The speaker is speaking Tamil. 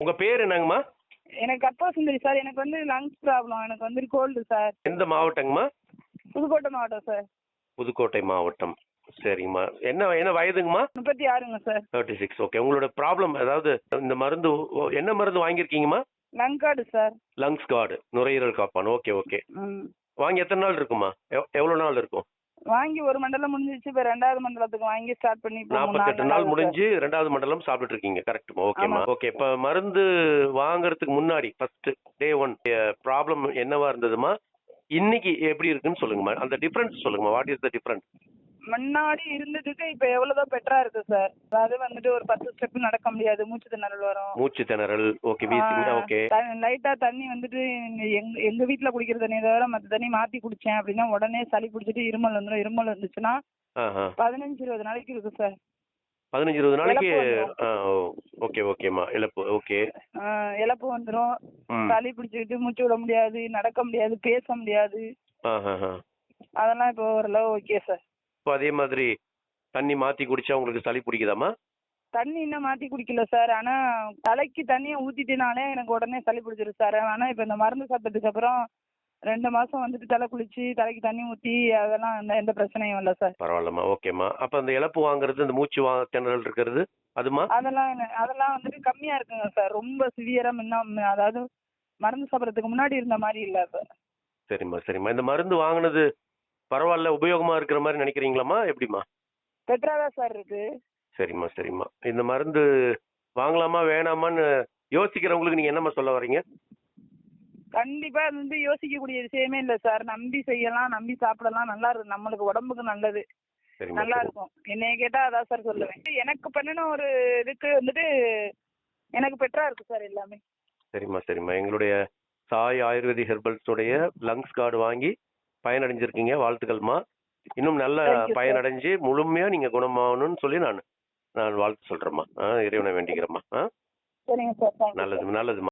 உங்க பேர் என்னங்கம்மா? எனக்கு கற்பக சுந்தரி சார். எனக்கு வந்து லங்ஸ் ப்ராப்ளம் எனக்கு வந்து கோல்டு சார். எந்த மாவட்டங்கம்மா? புதுக்கோட்டை மாவட்டம் சார். புதுக்கோட்டை மாவட்டம். சரிங்கம்மா என்ன என்ன வயதுங்கம்மா? முப்பத்தி ஆறுங்க சார். தேர்ட்டி சிக்ஸ் ஓகே உங்களோட ப்ராப்ளம் அதாவது இந்த மருந்து என்ன மருந்து வாங்கியிருக்கீங்கம்மா? Lung guard sir. Lungs guard நுரையீரல் காப்பான். ஓகே ஓகே வாங்கி எத்தனை நாள் இருக்குமா எவ்- எவ்வளவு நாள் இருக்கும்? வாங்கி ஒரு மண்டலம் முடிஞ்சிச்சு இப்போ ரெண்டாவது மண்டலத்துக்கு வாங்கி ஸ்டார்ட் பண்ணி நாற்பத்தெட்டு நாள் முடிஞ்சு ரெண்டாவது மண்டலம் சாப்பிட்டுட்டு இருக்கீங்க கரெக்ட் ஓகேம்மா ஆமா. ஓகே இப்போ மருந்து வாங்குறதுக்கு முன்னாடி ஃபர்ஸ்ட் டே ஒன் ப்ராப்ளம் என்னவா இருந்ததுமா? இன்னைக்கு எப்படி இருக்குன்னு சொல்லுங்கம்மா. அந்த டிஃபரன்ஸ் சொல்லுங்கம்மா. வாட் இஸ் த டிஃபரன்ஸ் முன்னாடி இருந்ததுக்கு இப்போ எவ்வளோதோ பெட்டரா இருக்கு சார் அதாவது வந்துட்டு ஒரு பத்து ஸ்டெப் நடக்க முடியாது. மூச்சு திணறல் வரும். மூச்சு திணறல். ஓகே வீசிங் ஓகே லைட்டா தண்ணி வந்துட்டு எங்க எங்க வீட்ல குடிக்கிற தண்ணியை தவிர மத்த தண்ணி மாத்தி குடிச்சேன் அப்படின்னா உடனே சளி பிடிச்சிட்டு இருமல் வந்துடும் இருமல் வந்துச்சுன்னா பதினஞ்சு இருபது நாளைக்கு இருக்கு சார் பதினஞ்சு இருபது நாளைக்கு ஓகே ஓகேம்மா இழப்பு ஓகே இழப்பு வந்துடும் சளி பிடிச்சிக்கிட்டு மூச்சு விட முடியாது நடக்க முடியாது பேச முடியாது. அதெல்லாம் இப்போ ஓரளவு ஓகே சார் இப்போ அதே மாதிரி தண்ணி மாத்தி குடிச்சா உங்களுக்கு சளி பிடிக்குதாம்மா? தண்ணி இன்னும் மாத்தி குடிக்கல சார் ஆனா தலைக்கு தண்ணியை ஊத்திட்டனாலே எனக்கு உடனே சளி பிடிச்சிருக்கு சார் ஆனா இப்போ இந்த மருந்து சாப்பிட்டதுக்கு அப்புறம் ரெண்டு மாசம் வந்துட்டு தலை குளிச்சு தலைக்கு தண்ணி ஊத்தி அதெல்லாம் எந்த எந்த பிரச்சனையும் இல்லை சார் பரவாயில்லம்மா. ஓகேம்மா. அப்போ அந்த இழப்பு வாங்குறது இந்த மூச்சு வா திணறல் இருக்கிறது அதுமா அதெல்லாம் என்ன- அதெல்லாம் வந்துட்டு கம்மியா இருக்குங்க சார் ரொம்ப சிவியரா முன்ன அதாவது மருந்து சாப்பிட்றதுக்கு முன்னாடி இருந்த மாதிரி இல்ல சார் சரிம்மா சரிம்மா. இந்த மருந்து வாங்கினது பரவாயில்ல உபயோகமா இருக்கிற மாதிரி நினைக்கிறீங்களாம்மா? எப்படிம்மா? பெட்ரா தான் சார் இருக்கு. சரிம்மா சரிம்மா. இந்த மருந்து வாங்கலாமா வேணாமான்னு யோசிக்கிறவங்களுக்கு நீங்க என்னம்மா சொல்ல வரீங்க? கண்டிப்பா அது வந்து யோசிக்கக்கூடிய விஷயமே இல்ல சார். நம்பி செய்யலாம் நம்பி சாப்பிடலாம். நல்லா இருக்கு நம்மளுக்கு உடம்புக்கு நல்லது. சரிம்மா நல்லா. இருக்கும். என்னைய கேட்டா அதான் சார் சொல்லுவேன். எனக்கு பண்ணின ஒரு இதுக்கு வந்துட்டு எனக்கு பெட்டரா இருக்கு சார் எல்லாமே. சரிம்மா சரிம்மா. எங்களுடைய சாய் ஆயுர்வேதிக் ஹெர்பல்ஸோடைய லங்ஸ் கார்டு வாங்கி பயனடைஞ்சிருக்கீங்க வாழ்த்துக்கள்மா. இன்னும் நல்ல. பயனடைஞ்சு முழுமையா நீங்க குணமாகணும்னு சொல்லி நான் நான் வாழ்த்து சொல்றேம்மா. இறைவனை வேண்டிக்கிறேம்மா. நல்லது நல்லதும்மா.